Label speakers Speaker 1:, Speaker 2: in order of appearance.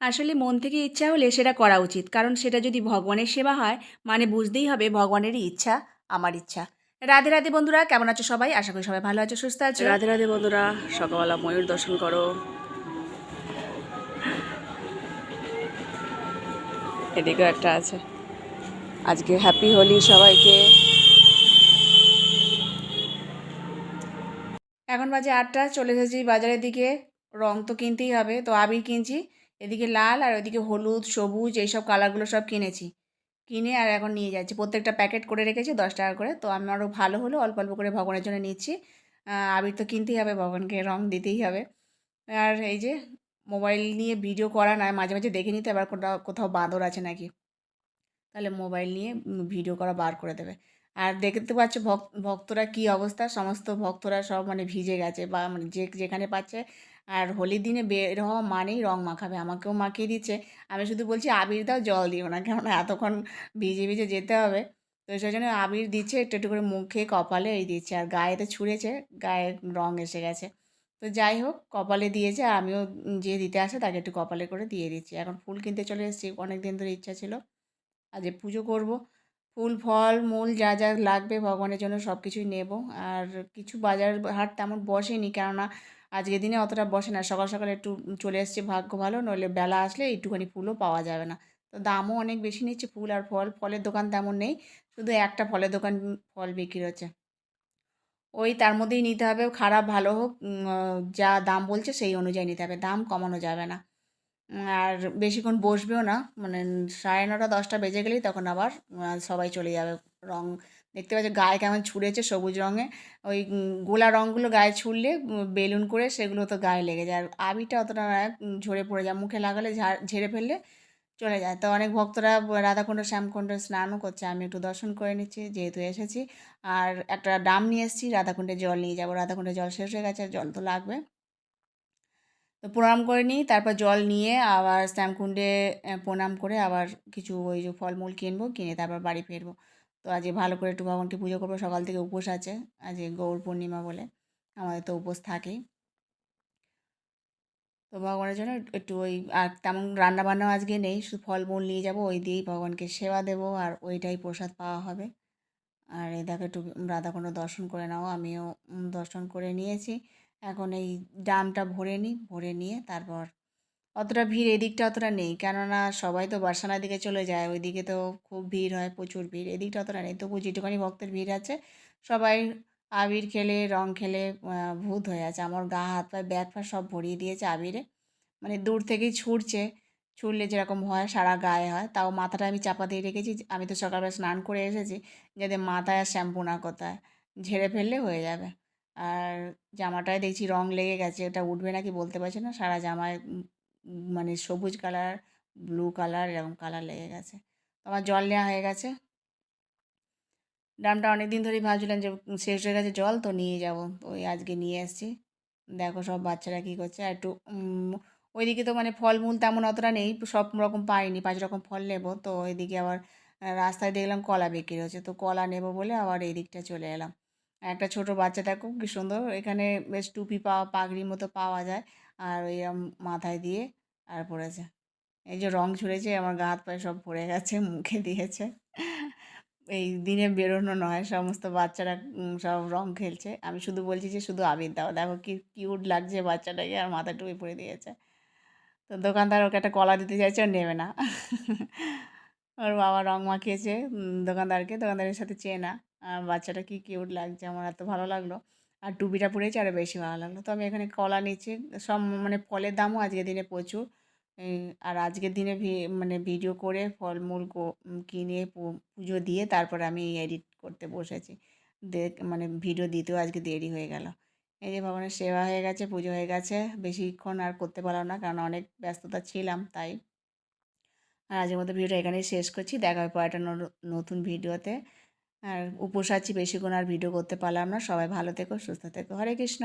Speaker 1: আসলে মন থেকে ইচ্ছা হলে সেটা করা উচিত। কারণ সেটা যদি ভগবানের সেবা হয় মানে বুঝতেই হবে ভগবানেরই ইচ্ছা আমার ইচ্ছা। রাধে রাধে বন্ধুরা কেমন আছো সবাই? আশা করি সবাই ভালো আছো সুস্থ আছো?
Speaker 2: রাধে রাধে বন্ধুরা সকালবেলা ময়ূর দর্শন করো। এদিকেও একটা আছে। আজকে হ্যাপি হোলি সবাইকে।
Speaker 1: এখন বাজে আটটা চলে এসেছি বাজারের দিকে। রং তো কিনতেই হবে তো আবির কিনছি। এদিকে লাল আর ওইদিকে হলুদ, সবুজ এইসব কালারগুলো সব কিনেছি। কিনে আর এখন নিয়ে যাচ্ছি। প্রত্যেকটা প্যাকেট করে রেখেছি দশ টাকা করে। তো আমি আরও ভালো হলো, অল্প অল্প করে ভগবানের জন্য নিচ্ছি। আবির তো কিনতেই হবে, ভগবানকে রং দিতেই হবে। আর এই যে মোবাইল নিয়ে ভিডিও করা নয়, মাঝে মাঝে দেখে নিতে আবার কোথাও কোথাও বাঁদর আছে নাকি? তাহলে মোবাইল নিয়ে ভিডিও করা বার করে দেবে। আর দেখতে পাচ্ছ ভক্ত ভক্তরা কি অবস্থা? সমস্ত ভক্তরা সব মানে ভিজে গেছে বা মানে যে, যেখানে পাচ্ছে আর হোলির দিনে বের হওয়া মানেই রং মাখাবে, আমাকেও মাখিয়ে দিচ্ছে। আমি শুধু বলছি, আবির দাও, জল দিও না, কেননা এতক্ষণ ভিজে ভিজে যেতে হবে। তো সেই জন্য আবির দিচ্ছে, একটু একটু করে মুখে কপালে এই দিচ্ছে। আর গায়ে তো ছুঁড়েছে, গায়ে রং এসে গেছে। তো যাই হোক, কপালে দিয়েছে, আর আমিও যে দিতে আসে তাকে একটু কপালে করে দিয়ে দিচ্ছি। এখন ফুল কিনতে চলে এসেছি, অনেক দিন ধরে ইচ্ছা ছিল। আজ পুজো করব। ফুল, ফল, মূল যা যা লাগবে ভগবানের জন্য সব কিছুই নেব। আর কিছু বাজার হাট তেমন বসেনি, কেননা আজকের দিনে অতটা বসে না। সকাল সকাল একটু চলে এসছে ভাগ্য ভালো, নইলে বেলা আসলে একটুখানি ফুলও পাওয়া যাবে না। তো দামও অনেক বেশি নিচ্ছে, ফুল আর ফল। ফলের দোকান তেমন নেই, শুধু একটা ফলের দোকান ফল বিক্রি হচ্ছে। ওই তার মধ্যেই নিতে হবে, খারাপ ভালো হোক যা দাম বলছে সেই অনুযায়ী নিতে হবে, দাম কমানো যাবে না। আর বেশিক্ষণ বসবেও না মানে সাড়ে নটা, দশটা বেজে গেলেই তখন আবার সবাই চলে যাবে রং দেখতে পাচ্ছি গায়ে কেমন ছুঁড়েছে সবুজ রঙে। ওই গোলা রঙগুলো গায়ে ছুড়লে বেলুন করে সেগুলো তো গায়ে লেগে যায়। আর আবিটা অতটা ঝরে পড়ে যায়। মুখে লাগালে ঝাড়, ঝেড়ে ফেললে চলে যায়। তো অনেক ভক্তরা রাধাকুণ্ড, শ্যামকুণ্ডে স্নানও করছে। আমি একটু দর্শন করে নিচ্ছি, যেহেতু এসেছি। আর একটা ডাম নিয়ে এসেছি, রাধাকুণ্ডে জল নিয়ে যাব। রাধাকুণ্ডে জল শেষ হয়ে গেছে, জল তো লাগবে। তো প্রণাম করে নিই, তারপর জল নিয়ে আবার শ্যামকুণ্ডে প্রণাম করে আবার কিছু ওই যে ফলমূল কিনবো, কিনে তারপর বাড়ি ফিরবো। তো আজকে ভালো করে একটু ভগবানকে পুজো করব। সকাল থেকে উপোস আছে। আজকে গৌর পূর্ণিমা বলে। আমাদের তো উপোস থাকেই। তো ভগবানের জন্য একটু ওই আর তেমন রান্না বান্নাও আজকে নেই। শুধু ফলমূল নিয়ে যাব, ওই দিয়েই ভগবানকে সেবা দেবো আর ওইটাই প্রসাদ পাওয়া হবে। আর এই দেখো একটু রাধাকুণ্ড দর্শন করে নাও। আমিও দর্শন করে নিয়েছি। এখন এই ড্রামটা ভরে নিই, ভরে নিয়ে তারপর অতটা ভিড় এদিকটা অতটা নেই। কেননা সবাই তো বার্সানার দিকে চলে যায়, ওইদিকে তো খুব ভিড় হয়, প্রচুর ভিড়, এদিকটা অতটা নেই। তবু যেটুখানি ভক্তের ভিড় আছে, সবাই আবির খেলে, রং খেলে ভূত হয়ে আছে। আমার গা, হাত, পায়ে, ব্যাগ, ফ্যাগ সব ভরিয়ে দিয়েছে আবিরে। মানে দূর থেকেই ছুটছে, ছুটলে যেরকম হয়, সারা গায়ে হয়। তাও মাথাটা আমি চাপা দিয়ে রেখেছি আমি তো সকালবেলা স্নান করে এসেছি, যাতে মাথায় আর শ্যাম্পু না হয় ঝেড়ে ফেললে হয়ে যাবে। আর জামাটায় দেখছি রং লেগে গেছে, ওটা উঠবে নাকি বলতে পারছি না, সারা জামায় মানে সবুজ কালার, ব্লু কালার, এরকম কালার লেগে গেছে। আমার জল নেওয়া হয়ে গেছে। ড্রামটা অনেক দিন ধরেই ভাবছিলাম যে শেষ হয়ে গেছে জল, তো নিয়ে যাব। ওই আজকে নিয়ে এসেছি। দেখো সব বাচ্চারা কী করছে। একটু ওইদিকে তো মানে ফলমূল তেমন অতটা নেই, সব রকম পাইনি। পাঁচ রকম ফল নেব। তো ওইদিকে আবার রাস্তায় দেখলাম কলা বিক্রি হচ্ছে। তো কলা নেব বলে আবার এই দিকটা চলে এলাম। একটা ছোটো বাচ্চা দেখো, কি সুন্দর। এখানে বেশ টুপি পাওয়া, পাগড়ির মতো পাওয়া যায়। আর ওই মাথায় দিয়ে আর পড়েছে। এই যে রং ছুঁড়েছে, আমার গা হাত পায়ে সব ভরে গেছে, মুখে দিয়েছে। এই দিনে বেরোনো নয়, সমস্ত বাচ্চারা সব রং খেলছে। আমি শুধু বলছি যে শুধু আবির দাও, দেখো কি কিউট লাগছে বাচ্চাটাকে আর মাথা টুপি পরে দিয়েছে। তো দোকানদার ওকে একটা কলা দিতে চাইছে, ও নেবে না। ওর বাবা রং মাখিয়েছে দোকানদারকে, দোকানদারের সাথে চেনা। আর বাচ্চাটা কি কিউট লাগছে, আমার এত ভালো লাগল। আর টুপিটা পরেছে আরও বেশি ভালো লাগল। তো আমি এখানে কলা নিচ্ছি, সব মানে ফলের দামও আজকের দিনে প্রচুর। আর আজকের দিনে মানে ভিডিও করে ফলমূল কিনে পুজো দিয়ে তারপর আমি এডিট করতে বসেছি। দেখ মানে ভিডিও দিতেও আজকে দেরি হয়ে গেল। এই যে ভগবানের সেবা হয়ে গেছে, পুজো হয়ে গেছে, বেশিক্ষণ আর করতে পারলাম না কারণ অনেক ব্যস্ততা ছিলাম তাই। আর আজকের মতো ভিডিওটা এখানেই শেষ করছি, দেখা হবে পর একটা ন- নতুন ভিডিওতে আর উপোস আছি, বেশিক্ষণ আর ভিডিও করতে পারলাম না। সবাই ভালো থেকো, সুস্থ থেকো। হরে কৃষ্ণ।